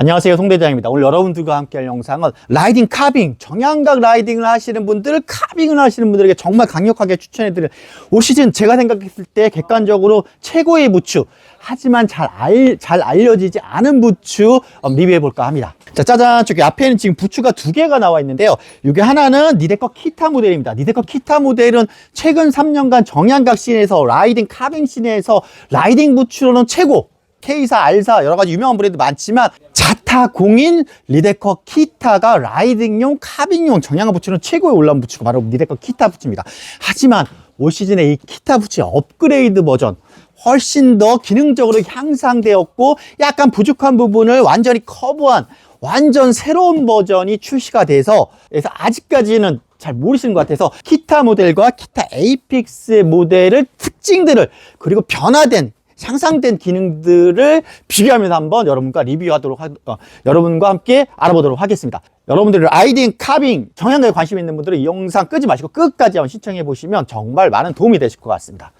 안녕하세요 송대장입니다. 오늘 여러분들과 함께 할 영상은 라이딩 카빙 정양각 라이딩을 하시는 분들 카빙을 하시는 분들에게 정말 강력하게 추천해 드릴 올 시즌 제가 생각했을 때 객관적으로 최고의 부츠 하지만 잘, 알, 잘 알려지지 않은 부츠 어, 리뷰해 볼까 합니다. 자 짜잔. 저기 앞에는 지금 부츠가 두 개가 나와 있는데요. 이게 하나는 니데커 키타 모델입니다. 니데커 키타 모델은 최근 3년간 정양각 씬에서 라이딩 카빙 씬에서 라이딩 부츠로는 최고 K사, R사 여러 가지 유명한 브랜드 많지만 자타 공인 리데커 키타가 라이딩용, 카빙용 정량화 부츠는 최고에 올라온 부츠가 바로 리데커 키타 부츠입니다. 하지만 올 시즌에 이 키타 부츠의 업그레이드 버전 훨씬 더 기능적으로 향상되었고 약간 부족한 부분을 완전히 커버한 완전 새로운 버전이 출시가 돼서 그래서 아직까지는 잘 모르시는 것 같아서 키타 모델과 키타 에이픽스 모델을 특징들을 그리고 변화된 향상된 기능들을 비교하면서 한번 여러분과 리뷰하도록 하, 어, 여러분과 함께 알아보도록 하겠습니다. 여러분들 라이딩, 카빙, 정형에 관심 있는 분들은 이 영상 끄지 마시고 끝까지 한번 시청해 보시면 정말 많은 도움이 되실 것 같습니다.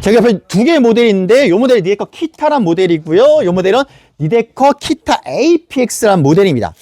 제가 옆에 두 개의 모델이 있는데 이 모델이 니데커 키타란 모델이고요. 이 모델은 니데커 키타 APX란 모델입니다.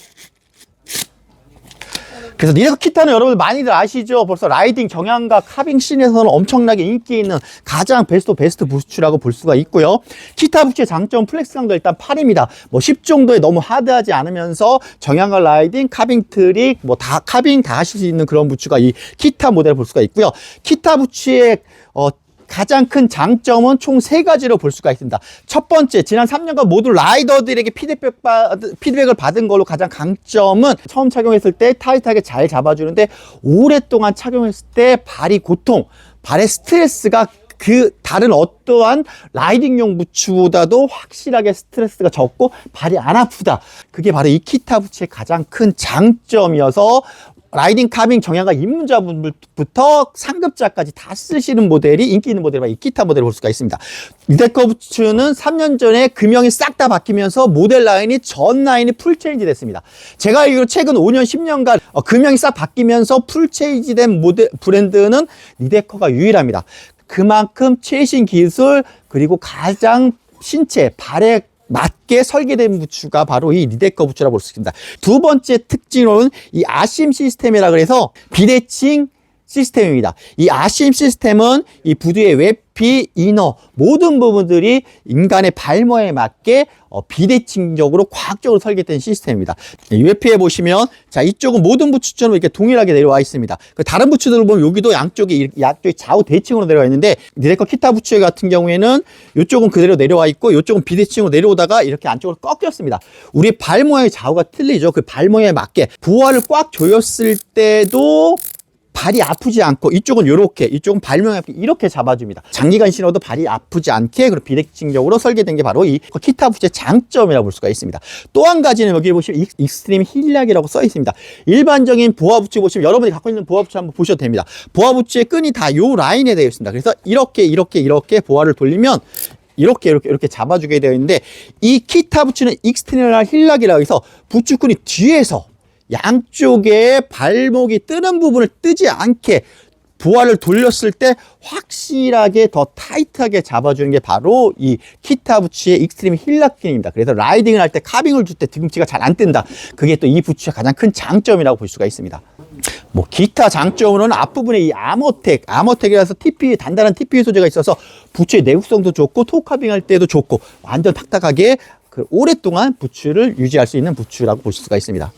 그래서 니데커 키타는 여러분들 많이들 아시죠? 벌써 라이딩 정향과 카빙 씬에서는 엄청나게 인기 있는 가장 베스트 베스트 부츠라고 볼 수가 있고요. 키타 부츠의 장점 플렉스감도 일단 8입니다. 뭐 10 정도에 너무 하드하지 않으면서 정향과 라이딩, 카빙 트릭, 뭐 다 카빙 다 하실 수 있는 그런 부츠가 이 키타 모델을 볼 수가 있고요. 키타 부츠의 어 가장 큰 장점은 총 세 가지로 볼 수가 있습니다. 첫 번째, 지난 3년간 모두 라이더들에게 피드백 받, 피드백을 받은 걸로 가장 강점은 처음 착용했을 때 타이트하게 잘 잡아주는데 오랫동안 착용했을 때 발이 고통, 발의 스트레스가 그 다른 어떠한 라이딩용 부츠보다도 확실하게 스트레스가 적고 발이 안 아프다. 그게 바로 이 키타 부츠의 가장 큰 장점이어서 라이딩 카빙 정향과 입문자분부터 상급자까지 다 쓰시는 모델이 인기 있는 모델이 이 기타 모델을 볼 수가 있습니다. 리데커 부츠는 3년 전에 금형이 싹 다 바뀌면서 모델 라인이 전 라인이 풀 체인지 됐습니다. 제가 알기로 최근 5년, 10년간 어, 금형이 싹 바뀌면서 풀 체인지 된 모델 브랜드는 리데커가 유일합니다. 그만큼 최신 기술 그리고 가장 신체 발에 맞게 설계된 부츠가 바로 이 리데커 부츠라고 볼 수 있습니다. 두 번째 특징으로는 이 아심 시스템이라 그래서 비대칭 시스템입니다. 이 아심 시스템은 이 부두의 외피, 이너 모든 부분들이 인간의 발모에 맞게 어, 비대칭적으로 과학적으로 설계된 시스템입니다. 외피에 보시면 자 이쪽은 모든 부츠처럼 이렇게 동일하게 내려와 있습니다. 그 다른 부츠들을 보면 여기도 양쪽이 양쪽이 좌우 대칭으로 내려와 있는데 니데커 키타 부츠 같은 경우에는 이쪽은 그대로 내려와 있고 이쪽은 비대칭으로 내려오다가 이렇게 안쪽으로 꺾였습니다. 우리 발 모양의 좌우가 틀리죠. 그 발 모양에 맞게 부하를 꽉 조였을 때도 발이 아프지 않고 이쪽은 이렇게 이쪽은 발명에 이렇게 잡아줍니다. 장기간 신어도 발이 아프지 않게 그리고 비대칭적으로 설계된 게 바로 이 키타 부츠의 장점이라고 볼 수가 있습니다. 또 한 가지는 여기 보시면 익- 익스트림 힐약이라고 써 있습니다. 일반적인 보아 부츠 보시면 여러분이 갖고 있는 보아 부츠 한번 보셔도 됩니다. 보아 부츠의 끈이 다 요 라인에 되어 있습니다. 그래서 이렇게 이렇게 이렇게 보아를 돌리면 이렇게 이렇게 이렇게 잡아주게 되어 있는데 이 키타 부츠는 익스트리널 힐락이라고 해서 부츠끈이 뒤에서 양쪽에 발목이 뜨는 부분을 뜨지 않게 부하를 돌렸을 때 확실하게 더 타이트하게 잡아주는 게 바로 이 키타 부츠의 익스트림 힐락핀입니다. 그래서 라이딩을 할 때 카빙을 줄 때 뒤꿈치가 잘 안 뜬다. 그게 또 이 부츠의 가장 큰 장점이라고 볼 수가 있습니다. 뭐 기타 장점으로는 앞부분에 이 아머텍, 아머텍이라서 TP 단단한 TP 소재가 있어서 부츠의 내구성도 좋고 토카빙 할 때도 좋고 완전 탁탁하게 그 오랫동안 부츠를 유지할 수 있는 부츠라고 볼 수가 있습니다.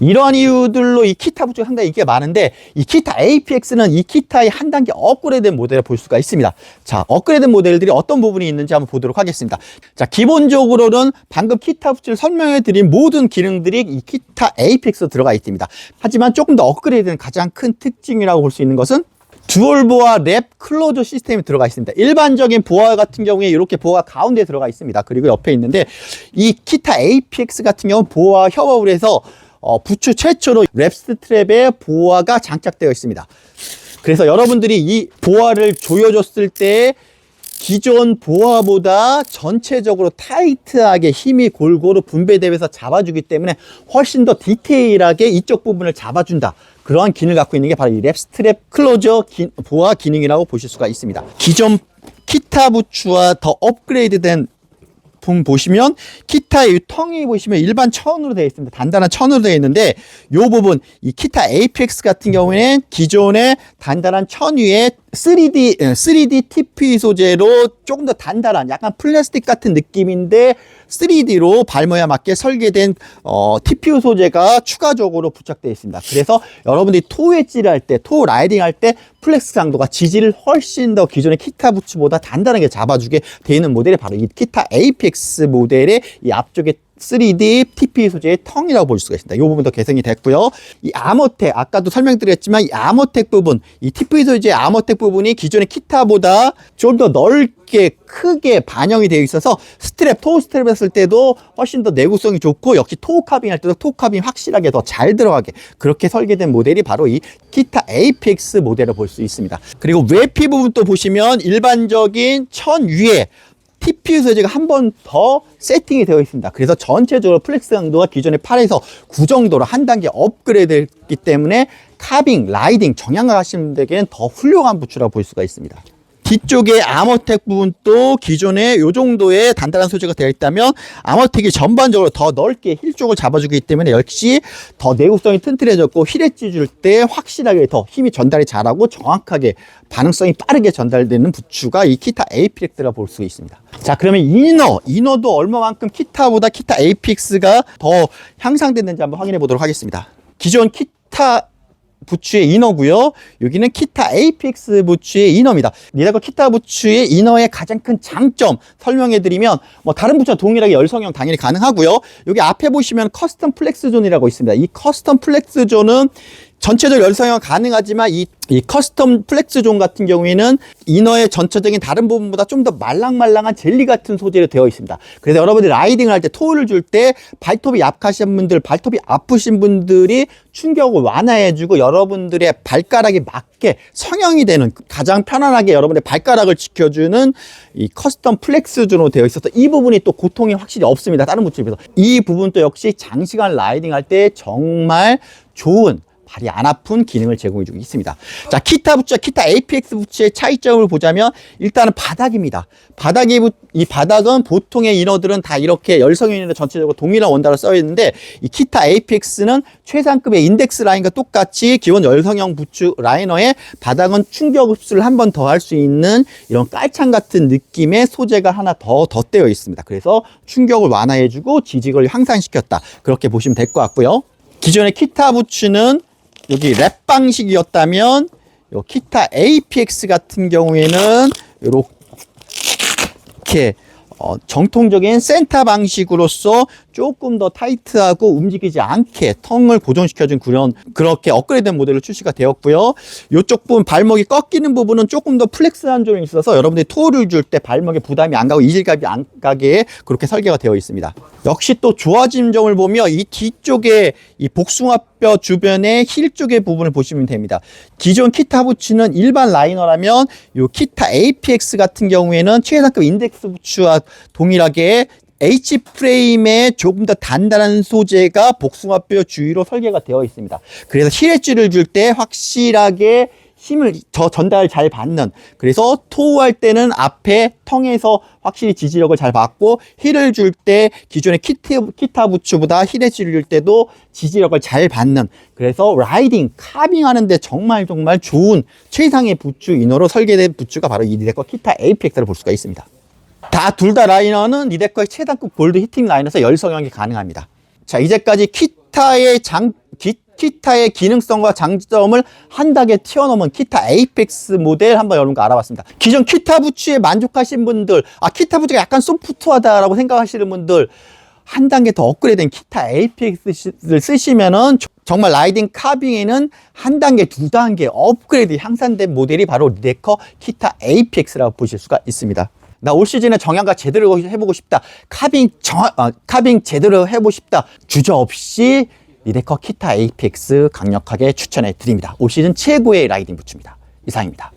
이러한 이유들로 이 키타 부츠가 상당히 인기가 많은데 이 키타 APX는 이 키타의 한 단계 업그레이드된 모델을 볼 수가 있습니다. 자, 업그레이드 모델들이 어떤 부분이 있는지 한번 보도록 하겠습니다. 자, 기본적으로는 방금 키타 부츠를 설명해 드린 모든 기능들이 이 키타 APX 들어가 있습니다. 하지만 조금 더 업그레이드된 가장 큰 특징이라고 볼 수 있는 것은 듀얼 보아 랩 클로저 시스템이 들어가 있습니다. 일반적인 보아 같은 경우에 이렇게 보아 가운데 들어가 있습니다. 그리고 옆에 있는데 이 키타 APX 같은 경우는 보아 협업을 해서 어, 부츠 최초로 랩 스트랩에 보아가 장착되어 있습니다. 그래서 여러분들이 이 보아를 조여줬을 때 기존 보아보다 전체적으로 타이트하게 힘이 골고루 분배되면서 잡아주기 때문에 훨씬 더 디테일하게 이쪽 부분을 잡아준다. 그러한 기능을 갖고 있는 게 바로 이 랩스트랩 클로저 기- 보아 기능이라고 보실 수가 있습니다. 기존 키타 부츠와 더 업그레이드된 부분 보시면 키타의 이 텅이 보시면 일반 천으로 되어 있습니다. 단단한 천으로 되어 있는데 이 부분 이 키타 APX 같은 경우에는 기존의 단단한 천 위에 3D 예, 3D TP 소재로 조금 더 단단한 약간 플라스틱 같은 느낌인데 3D로 발모에 맞게 설계된 어, TPU 소재가 추가적으로 부착되어 있습니다. 그래서 여러분들이 토 웨지를 할 때, 토 라이딩 할 때 플렉스 강도가 지지를 훨씬 더 기존의 키타 부츠보다 단단하게 잡아주게 되어 있는 모델이 바로 이 키타 APX 모델의 이 앞쪽에 3D TP 소재의 텅이라고 볼 수가 있습니다. 이 부분도 개선이 됐고요. 이 아머텍 아까도 설명드렸지만 이 아머텍 부분, 이 TP 소재의 아머텍 부분이 기존의 키타보다 좀 더 넓게 크게 반영이 되어 있어서 스트랩, 토우 스트랩 했을 때도 훨씬 더 내구성이 좋고 역시 토우 카빙 할 때도 토우 카빙 확실하게 더 잘 들어가게 그렇게 설계된 모델이 바로 이 키타 APX 모델을 볼 수 있습니다. 그리고 외피 부분 또 보시면 일반적인 천 위에 TPU 소재가 한 번 더 세팅이 되어 있습니다. 그래서 전체적으로 플렉스 강도가 기존의 8에서 9 정도로 한 단계 업그레이드 했기 때문에 카빙, 라이딩, 정량화 하시는 분들에게는 더 훌륭한 부츠라고 볼 수가 있습니다. 뒤쪽에 아머텍 부분 도 기존에 요 정도의 단단한 소재가 되어 있다면 아머텍이 전반적으로 더 넓게 힐 쪽을 잡아주기 때문에 역시 더 내구성이 튼튼해졌고 힐에 찢을 때 확실하게 더 힘이 전달이 잘하고 정확하게 반응성이 빠르게 전달되는 부츠가 이 키타 APX라 볼 수 있습니다. 자 그러면 이너, 이너도 얼마만큼 키타보다 키타 APX가 더 향상됐는지 한번 확인해 보도록 하겠습니다. 기존 키타 부츠의 이너고요. 여기는 키타 APX 부츠의 이너입니다. 니다거 키타 부츠의 이너의 가장 큰 장점 설명해 드리면 뭐 다른 부츠와 동일하게 열성형 당연히 가능하고요. 여기 앞에 보시면 커스텀 플렉스 존이라고 있습니다. 이 커스텀 플렉스 존은 전체적 열성형 가능하지만 이, 이 커스텀 플렉스 존 같은 경우에는 이너의 전체적인 다른 부분보다 좀 더 말랑말랑한 젤리 같은 소재로 되어 있습니다. 그래서 여러분들이 라이딩을 할 때 토를 줄 때 발톱이 약하신 분들, 발톱이 아프신 분들이 충격을 완화해주고 여러분들의 발가락에 맞게 성형이 되는 가장 편안하게 여러분의 발가락을 지켜주는 이 커스텀 플렉스 존으로 되어 있어서 이 부분이 또 고통이 확실히 없습니다. 다른 부츠에 비해서. 이 부분도 역시 장시간 라이딩 할 때 정말 좋은 발이 안 아픈 기능을 제공해주고 있습니다. 자, 키타 부츠와 키타 APX 부츠의 차이점을 보자면 일단은 바닥입니다. 바닥이 부- 이 바닥은 보통의 이너들은 다 이렇게 열성인인데 전체적으로 동일한 원단을 써 있는데 이 키타 APX는 최상급의 인덱스 라인과 똑같이 기본 열성형 부츠 라이너의 바닥은 충격 흡수를 한 번 더 할 수 있는 이런 깔창 같은 느낌의 소재가 하나 더 덧대어 있습니다. 그래서 충격을 완화해주고 지직을 향상시켰다. 그렇게 보시면 될 것 같고요. 기존의 키타 부츠는 여기 랩 방식이었다면 요 키타 APX 같은 경우에는 이렇게 어, 정통적인 센터 방식으로서 조금 더 타이트하고 움직이지 않게 텅을 고정시켜준 그런 그렇게 업그레이드된 모델로 출시가 되었고요. 이쪽 부분 발목이 꺾이는 부분은 조금 더 플렉스한 점이 있어서 여러분들이 토를 줄 때 발목에 부담이 안 가고 이질감이 안 가게 그렇게 설계가 되어 있습니다. 역시 또 좋아진 점을 보면 이 뒤쪽에 이 복숭아 뼈 주변에 힐 쪽의 부분을 보시면 됩니다. 기존 키타 부츠는 일반 라이너라면 이 키타 APX 같은 경우에는 최상급 인덱스 부츠와 동일하게 H 프레임에 조금 더 단단한 소재가 복숭아뼈 주위로 설계가 되어 있습니다. 그래서 힐 엣지를 줄 때 확실하게 힘을 저 전달을 잘 받는 그래서 토우할 때는 앞에 텅에서 확실히 지지력을 잘 받고 힐을 줄 때 기존의 키트, 키타 부츠보다 힐엣지를 줄 때도 지지력을 잘 받는 그래서 라이딩 카빙 하는데 정말 정말 좋은 최상의 부츠 이너로 설계된 부츠가 바로 이 니데커 키타 APX를 볼 수가 있습니다. 다 둘 다 라이너는 니데커의 최단급 골드 히팅 라이너에서 열성형이 가능합니다. 자, 이제까지 키타의 장, 기, 키타의 기능성과 장점을 한 단계 튀어넘은 키타 에이펙스 모델 한번 여러분과 알아봤습니다. 기존 키타 부츠에 만족하신 분들, 아, 키타 부츠가 약간 소프트하다라고 생각하시는 분들, 한 단계 더 업그레이드된 키타 에이펙스를 쓰시면은 조- 정말 라이딩 카빙에는 한 단계, 두 단계 업그레이드 향상된 모델이 바로 리데커 키타 APX라고 보실 수가 있습니다. 나 올 시즌에 정형과 제대로 해보고 싶다. 카빙 정, 어, 카빙 제대로 해보고 싶다. 주저 없이 리데커 키타 APX 강력하게 추천해 드립니다. 올 시즌 최고의 라이딩 부츠입니다. 이상입니다.